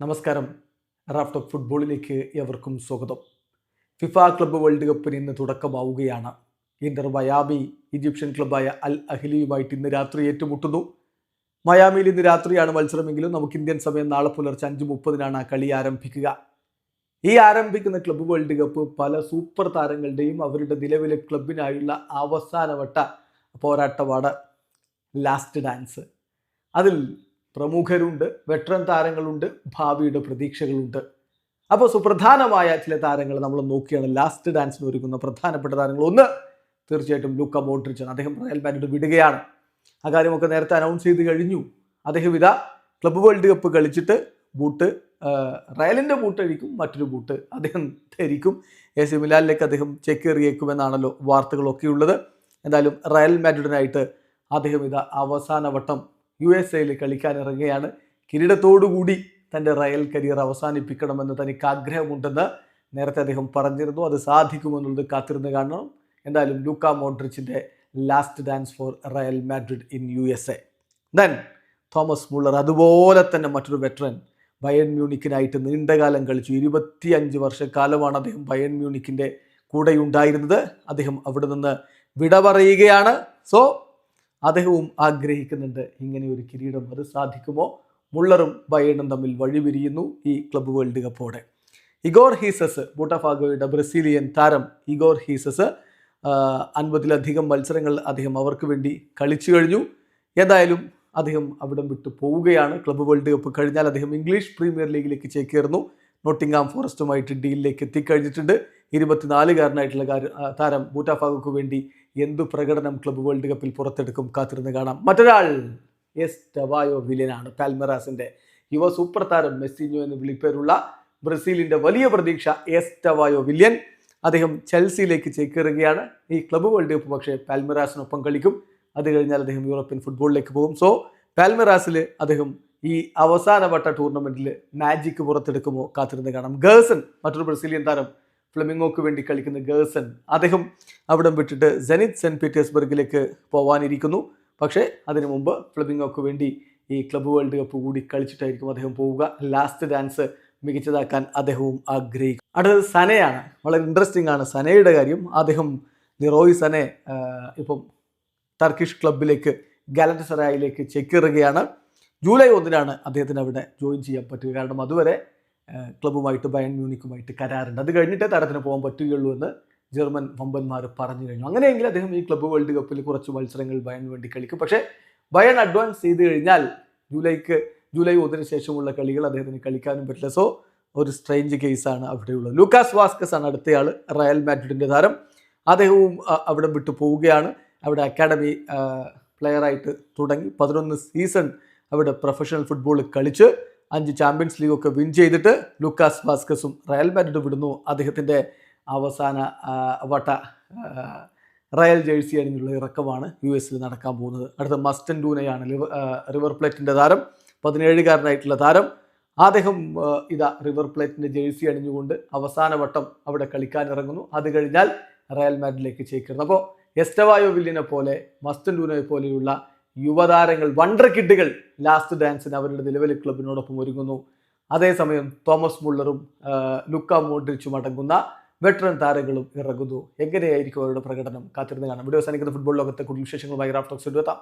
നമസ്കാരം. Raft of ഫുട്ബോളിലേക്ക് എവർക്കും സ്വാഗതം. ഫിഫ ക്ലബ്ബ് വേൾഡ് കപ്പിന് ഇന്ന് തുടക്കമാവുകയാണ്. ഇന്റർ മയാമി ഈജിപ്ഷ്യൻ ക്ലബ്ബായ അൽ അഹിലിയുമായിട്ട് ഇന്ന് രാത്രി ഏറ്റുമുട്ടുന്നു. മയാമിയിൽ ഇന്ന് രാത്രിയാണ് മത്സരമെങ്കിലും നമുക്ക് ഇന്ത്യൻ സമയം നാളെ പുലർച്ചെ അഞ്ച് മുപ്പതിനാണ് ആ കളി ആരംഭിക്കുക. ഈ ആരംഭിക്കുന്ന ക്ലബ്ബ് വേൾഡ് കപ്പ് പല സൂപ്പർ താരങ്ങളുടെയും അവരുടെ നിലവിലെ ക്ലബിനായുള്ള അവസാനവട്ട പോരാട്ടമാണ് ലാസ്റ്റ് ഡാൻസ്. അതിൽ പ്രമുഖരുണ്ട് വെറ്ററൻ താരങ്ങളുണ്ട് ഭാവിയുടെ പ്രതീക്ഷകളുണ്ട്. അപ്പോൾ സുപ്രധാനമായ ചില താരങ്ങൾ നമ്മൾ നോക്കിയാണ്. ലാസ്റ്റ് ഡാൻസിന് ഒരുക്കുന്ന പ്രധാനപ്പെട്ട താരങ്ങൾ ഒന്ന് തീർച്ചയായിട്ടും ലുക്ക മോഡ്രിച്ചാണ് അദ്ദേഹം റയൽ മാഡ്രിഡ് വിടുകയാണ്. ആ കാര്യമൊക്കെ നേരത്തെ അനൗൺസ് ചെയ്ത് കഴിഞ്ഞു. അദ്ദേഹം ഇതാ ക്ലബ്ബ് വേൾഡ് കപ്പ് കളിച്ചിട്ട് ബൂട്ട് റയലിന്റെ ബൂട്ട് അഴിക്കും മറ്റൊരു ബൂട്ട് അദ്ദേഹം ധരിക്കും. എ സി മിലാനിലേക്ക് അദ്ദേഹം ചെക്കേറിയേക്കുമെന്നാണല്ലോ വാർത്തകളൊക്കെ ഉള്ളത്. എന്തായാലും റയൽ മാഡ്രിഡിനായിട്ട് അദ്ദേഹം ഇതാ അവസാന വട്ടം യു എസ് എയിൽ കളിക്കാനിറങ്ങുകയാണ്. കിരീടത്തോടുകൂടി തന്റെ റയൽ കരിയർ അവസാനിപ്പിക്കണമെന്ന് തനിക്ക് ആഗ്രഹമുണ്ടെന്ന് നേരത്തെ അദ്ദേഹം പറഞ്ഞിരുന്നു. അത് സാധിക്കുമെന്നുള്ളത് കാത്തിരുന്ന് കാണണം. എന്തായാലും Luka മോഡ്രിച്ചിന്റെ last dance for Real Madrid in U S A then Thomas Muller അതുപോലെ തന്നെ മറ്റൊരു വെറ്ററൻ ബയൺ മ്യൂണിക്കിനായിട്ട് നീണ്ടകാലം കളിച്ചു. ഇരുപത്തി അഞ്ച് വർഷക്കാലമാണ് അദ്ദേഹം ബയൺ മ്യൂണിക്കിന്റെ കൂടെയുണ്ടായിരുന്നത്. അദ്ദേഹം അവിടെ നിന്ന് വിട പറയുകയാണ്. സോ അദ്ദേഹവും ആഗ്രഹിക്കുന്നുണ്ട് ഇങ്ങനെ ഒരു കിരീടം അത് സാധിക്കുമോ? മുള്ളറും ബയണും തമ്മിൽ വഴിപിരിയുന്നു ഈ ക്ലബ്ബ് വേൾഡ് കപ്പോടെ. ഇഗോർ ഹീസസ് ബൂട്ടഫാഗോയുടെ ബ്രസീലിയൻ താരം ഇഗോർ ഹീസസ് അൻപതിലധികം മത്സരങ്ങൾ അദ്ദേഹം അവർക്ക് വേണ്ടി കളിച്ചു കഴിഞ്ഞു. ഏതായാലും അദ്ദേഹം അവിടം വിട്ടു പോവുകയാണ്. ക്ലബ്ബ് വേൾഡ് കപ്പ് കഴിഞ്ഞാൽ അദ്ദേഹം ഇംഗ്ലീഷ് പ്രീമിയർ ലീഗിലേക്ക് ചേക്കേറുന്നു. നോട്ടിംഗാം ഫോറസ്റ്റുമായിട്ട് ഡീലിലേക്ക് എത്തിക്കഴിഞ്ഞിട്ടുണ്ട്. ഇരുപത്തിനാലുകാരനായിട്ടുള്ള കാര്യം താരം ബൂട്ടാഫാഗോക്ക് വേണ്ടി എന്തു പ്രകടനം ക്ലബ്ബ് വേൾഡ് കപ്പിൽ പുറത്തെടുക്കും കാത്തിരുന്ന് കാണാം. മറ്റൊരാൾ എസ് ടവായോ വില്യനാണ് പാൽമെറാസിന്റെ യുവ സൂപ്പർ താരം മെസ്സിഞ്ഞോ എന്ന് വിളിപ്പേരുള്ള ബ്രസീലിന്റെ വലിയ പ്രതീക്ഷ എസ് ടവായോ വില്യൻ. അദ്ദേഹം ചെൽസിയിലേക്ക് ചേക്കേറുകയാണ്. ഈ ക്ലബ്ബ് വേൾഡ് കപ്പ് പക്ഷേ പാൽമെറാസിനൊപ്പം കളിക്കും. അത് കഴിഞ്ഞാൽ അദ്ദേഹം യൂറോപ്യൻ ഫുട്ബോളിലേക്ക് പോകും. സോ പാൽമെറാസിൽ അദ്ദേഹം ഈ അവസാനവട്ട ടൂർണമെന്റിൽ മാജിക്ക് പുറത്തെടുക്കുമോ കാത്തിരുന്ന് കാണാം. ഗേഴ്സൺ മറ്റൊരു ബ്രസീലിയൻ താരം ഫ്ലെമിങ്ങോക്ക് വേണ്ടി കളിക്കുന്ന ഗേഴ്സൺ അദ്ദേഹം അവിടം വിട്ടിട്ട് സെനിത് സെന്റ് പീറ്റേഴ്സ്ബർഗിലേക്ക് പോവാനിരിക്കുന്നു. പക്ഷേ അതിനു മുമ്പ് ഫ്ലെമിങ്ങോക്ക് വേണ്ടി ഈ ക്ലബ് വേൾഡ് കപ്പ് കൂടി കളിച്ചിട്ടായിരിക്കും അദ്ദേഹം പോവുക. ലാസ്റ്റ് ഡാൻസ് മികച്ചതാക്കാൻ അദ്ദേഹവും ആഗ്രഹിക്കും അടുത്തത് സനയാണ്. വളരെ ഇൻട്രസ്റ്റിംഗ് ആണ് സനയുടെ കാര്യം. അദ്ദേഹം നിറോയ് സനെ ഇപ്പം ടർക്കിഷ് ക്ലബിലേക്ക് ഗാലറ്റ് സറായിലേക്ക് ചെക്കേറുകയാണ്. ജൂലൈ ഒന്നിനാണ് അദ്ദേഹത്തിന് അവിടെ ജോയിൻ ചെയ്യാൻ പറ്റുക. കാരണം അതുവരെ ക്ലബ്ബുമായിട്ട് ബയൺ മ്യൂണിക്കുമായിട്ട് കരാറുണ്ട്. അത് കഴിഞ്ഞിട്ടേ താരത്തിന് പോകാൻ പറ്റുകയുള്ളൂ എന്ന് ജർമ്മൻ വമ്പന്മാർ പറഞ്ഞു കഴിഞ്ഞു. അങ്ങനെയെങ്കിൽ അദ്ദേഹം ഈ ക്ലബ്ബ് വേൾഡ് കപ്പിൽ കുറച്ച് മത്സരങ്ങൾ ബയൺ വേണ്ടി കളിക്കും. പക്ഷേ ബയൺ അഡ്വാൻസ് ചെയ്ത് കഴിഞ്ഞാൽ ജൂലൈക്ക് ജൂലൈ ഒന്നിന് ശേഷമുള്ള കളികൾ അദ്ദേഹത്തിന് കളിക്കാനും പറ്റില്ല. സോ ഒരു സ്ട്രെയിഞ്ച് കേസാണ് അവിടെയുള്ളത്. ലൂക്കാസ് വാസ്കസ് ആണ് അടുത്തയാൾ റയൽ മാഡ്രിഡിന്റെ താരം. അദ്ദേഹവും അവിടെ വിട്ടു പോവുകയാണ്. അവിടെ അക്കാഡമി പ്ലെയറായിട്ട് തുടങ്ങി. പതിനൊന്ന് സീസൺ അവിടെ പ്രൊഫഷണൽ ഫുട്ബോൾ കളിച്ച് അഞ്ച് ചാമ്പ്യൻസ് ലീഗ് ഒക്കെ വിൻ ചെയ്തിട്ട് ലുക്കാസ് വാസ്കസും റയൽ മാഡ്രിഡ് വിടുന്നു. അദ്ദേഹത്തിന്റെ അവസാന വട്ട റയൽ ജേഴ്സി അണിഞ്ഞുള്ള ഇറക്കമാണ് യു എസിൽ നടക്കാൻ പോകുന്നത്. അടുത്ത മസ്റ്റൻ ഡൂനയാണ് റിവർ പ്ലേറ്റിന്റെ താരം. പതിനേഴുകാരനായിട്ടുള്ള താരം. അദ്ദേഹം ഇതാ റിവർ പ്ലേറ്റിന്റെ ജേഴ്സി അണിഞ്ഞുകൊണ്ട് അവസാന വട്ടം അവിടെ കളിക്കാൻ ഇറങ്ങുന്നു. അത് കഴിഞ്ഞാൽ റയൽ മാഡ്രിഡിലേക്ക് ചേക്കേറുന്നു അപ്പോൾ എസ്റ്റവായോ വില്ലിനെ പോലെ മസ്റ്റൻ ഡൂനയെ പോലെയുള്ള യുവതാരങ്ങൾ വണ്ടർ കിഡുകൾ ലാസ്റ്റ് ഡാൻസിന് അവരുടെ നിലവിലെ ക്ലബിനോടൊപ്പം ഒരുങ്ങുന്നു. അതേസമയം തോമസ് മുള്ളറും ലുക്ക മോഡ്രിച്ചും അടങ്ങുന്ന വെറ്ററൻ താരങ്ങളും ഇറങ്ങുന്നു. എങ്ങനെയായിരിക്കും അവരുടെ പ്രകടനം? കാത്തിരുന്ന് കാണാം. വീഡിയോ സാധിക്കുന്ന ഫുട്ബോൾ ലോകത്തെ കൂടുതൽ വിശേഷങ്ങളുമായി റാഫ്റ്റോക്സ് എത്താം.